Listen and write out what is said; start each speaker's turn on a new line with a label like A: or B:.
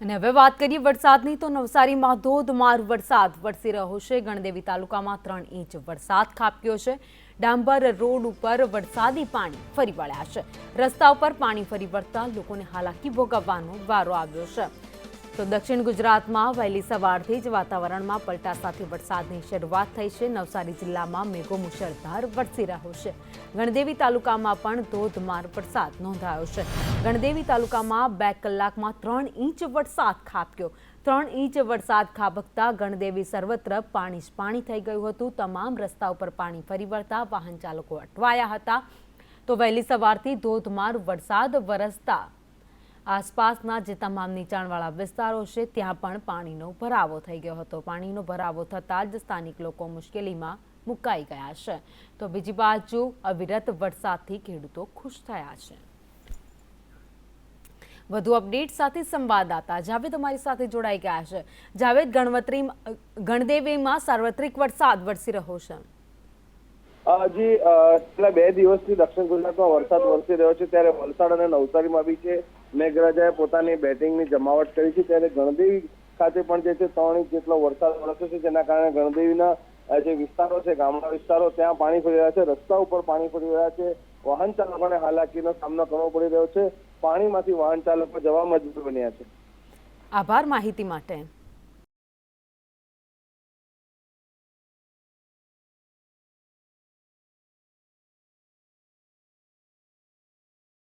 A: અને હવે વાત કરીએ વરસાદની, તો નવસારીમાં ધોધમાર વરસાદ વરસી રહ્યો છે. ગણદેવી તાલુકામાં ત્રણ ઇંચ વરસાદ ખાબક્યો છે. ડાંબર રોડ ઉપર વરસાદી પાણી ફરી વળ્યા છે. રસ્તા ઉપર પાણી ફરી વળતા લોકોને હાલાકી ભોગવવાનો વારો આવ્યો છે. તો દક્ષિણ ગુજરાતમાં વહેલી સવારથી જ વાતાવરણમાં પલટા સાથે વરસાદની શરૂઆત થઈ છે. નવસારી જિલ્લામાં મેઘો મુશળધાર વરસી રહ્યો છે. ગણદેવી તાલુકામાં પણ ધોધમાર વરસાદ નોંધાયો છે. ગણદેવી તાલુકામાં બે કલાકમાં ત્રણ ઇંચ વરસાદ ખાબક્યો. ત્રણ ઇંચ વરસાદ ખાબકતા ગણદેવી સર્વત્ર પાણી જ પાણી થઈ ગયું હતું. તમામ રસ્તા ઉપર પાણી ફરી વળતા વાહન ચાલકો અટવાયા હતા. તો વહેલી સવારથી ધોધમાર વરસાદ વરસતા આસપાસના જે તમામ નીચાણવાળા વિસ્તારો છે, ત્યાં પણ પાણીનો ભરાવો થઈ ગયો હતો. પાણીનો ભરાવો થતાં જ સ્થાનિક લોકો મુશ્કેલીમાં મુકાઈ ગયા છે. તો બીજી બાજુ, અવિરત વરસાદથી ખેડૂતો ખુશ થયા છે. વધુ અપડેટ સાથે સંવાદદાતા જાવેદ અમારી સાથે જોડાઈ ગયા છે. જાવેદ, ગણવત્રી, ગણદેવીમાં સાર્વત્રિક વરસાદ વરસી રહ્યો છે.
B: જી છેલ્લા બે દિવસથી દક્ષિણ ગુજરાતમાં વરસાદ વરસી રહ્યો છે, ત્યારે વલસાડ અને નવસારીમાં બી છે. મેઘરાજાએ પોતાની બેટિંગની જમાવટ કરી છે, ત્યારે ગણદેવી ખાતે પણ જે છે, ત્રણ ઇંચ જેટલો વરસાદ વરસ્યો છે, જેના કારણે ગણદેવીના જે વિસ્તારો છે, ગામડા વિસ્તારો, ત્યાં પાણી ફરી રહ્યા છે, રસ્તા ઉપર પાણી ફરી રહ્યા છે. વાહન ચાલકોને હાલાકીનો સામનો કરવો પડી રહ્યો છે. પાણીમાંથી વાહન ચાલકો જવા મજબૂર બન્યા છે.
A: આભાર માહિતી માટે.